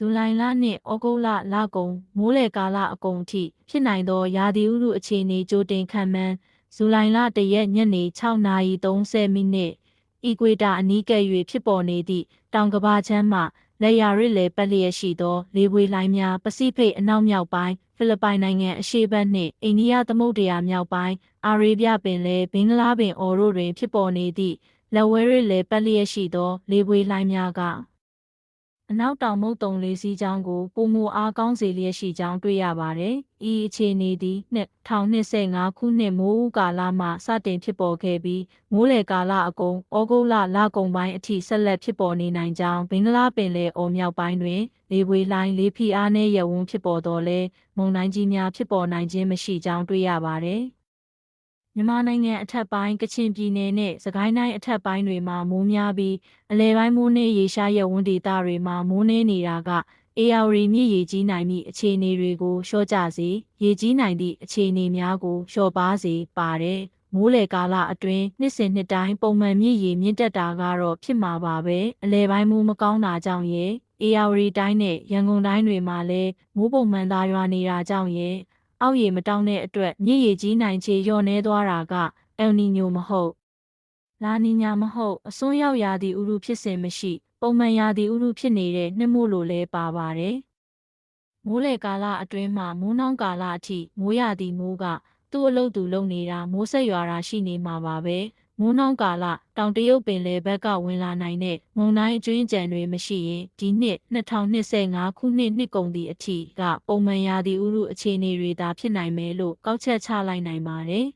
ဇူလိုင်လနှင့်ဩဂုတ်လလကုန်မိုးလေကာလအကုန်ထိဖြစ်နိုင်သောရာသီဥတုအခြေအနေကြိုတင်ခံမှန်းဇူလိုင်လတရက်ညနေ6:30မိနစ်အီကွေတာအနီးကပ်၍ဖြစ်ပေါ်နေသည့်တောင်ကဘာချမ်းမှလက်ရာရစ်လေပတ်လျက်ရှိသော လေပွေလိုင်းများပစိဖိတ်အနောက်မြောက်ပိုင်းဖိလစ်ပိုင်နိုင်ငံအရှေ့ဘက်နှင့်အိန္ဒိယသမုဒ္ဒရာမြောက်ပိုင်းအာရေဗျပင်လယ်ဘင်္ဂလားပင်အော်တို့တွင်ဖြစ်ပေါ်နေသည့်လက်ဝဲရစ်လေပတ်လျက်ရှိသော လေပွေလိုင်းများက အနောက်တောင်မုတ်တုံလေးစီးကြောင်းကိုပုံမူအားကောင်းစေလျက်ရှိကြောင်းတွေ့ရပါတယ်။ဤအခြေအနေသည်2025ခုနှစ်မိုးဦးကာလမှစတင်ဖြစ်ပေါ်ခဲ့ပြီးမိုးလေကာလအကုန်ဩဂုတ်လလကုန်ပိုင်းအထိဆက်လက်ဖြစ်ပေါ်နေနိုင်ကြောင်းဘင်္ဂလားပင်လယ်အော်မြောက်ပိုင်းတွင်လေပွေလိုင်းလေးဖီအားနှင့်ရဝန်းဖြစ်ပေါ်တော်လဲမုန်တိုင်းကြီးများဖြစ်ပေါ်နိုင်ခြင်းမရှိကြောင်းတွေ့ရပါတယ်။ မြန်မာနိုင်ငံအထက်ပိုင်းကချင်ပြည်နယ်နဲ့စကိုင်းတိုင်းအထက်ပိုင်းတွေမှာမိုးများပြီးအလဲပိုင်းမိုးနှင်းရေရှားရက်ဝန်းဒေသတွေမှာမိုးနှင်းနေတာကအေယာဝတီမြစ်ရေကြီးနိုင်သည့်အခြေအနေတွေကိုလျှော့ကျစေရေကြီးနိုင်သည့်အခြေအနေများကိုလျှော့ပါစေပါတယ်မိုးလေကာလအတွင်းနှစ်စဉ်နှစ်တိုင်းပုံမှန်မြစ်ရေမြင့်တက်တာကတော့ဖြစ်မှာပါပဲအလဲပိုင်းမိုးမကောင်းတာကြောင့်ရဲ့အေယာဝတီတိုင်းနဲ့ရန်ကုန်တိုင်းတွေမှာလည်းမိုးပုံမှန်သာရွာနေတာကြောင့်ရဲ့ အောက်ရေမတောင်းတဲ့အတွက်မြစ်ရေကြီးနိုင်ခြေလျော့နှဲသွားတာကအယ်နီညိုမဟုတ်လာနီညာမဟုတ်အစွန်းရောက်ရာသီဥတုဖြစ်စဉ်မရှိ ပုံမှန်ရာသီဥတုဖြစ်နေတဲ့နှစ်မို့လို့လဲပါပါတယ်မိုးလေကာလအတွင်းမှာမိုးနှောင်းကာလအထိမိုးရသည့်မိုးကသူ့အလုပ်သူလုပ်နေတာမိုးဆက်ရွာတာရှိနေမှာပါပဲ မိုးနှောင်းကာလတောင်တရုတ်ပင်လယ်ဘက်ကဝင်လာနိုင်တဲ့မုန်တိုင်းအကျွင်းကြံတွေမရှိရင်ဒီနှစ်2025ခုနှစ်နှစ်ကုန်သည့်အထိကပုံမှန်ရာသီဥတုအခြေအနေတွေသာဖြစ်နိုင်မယ်လို့ကောက်ချက်ချလိုက်နိုင်ပါတယ်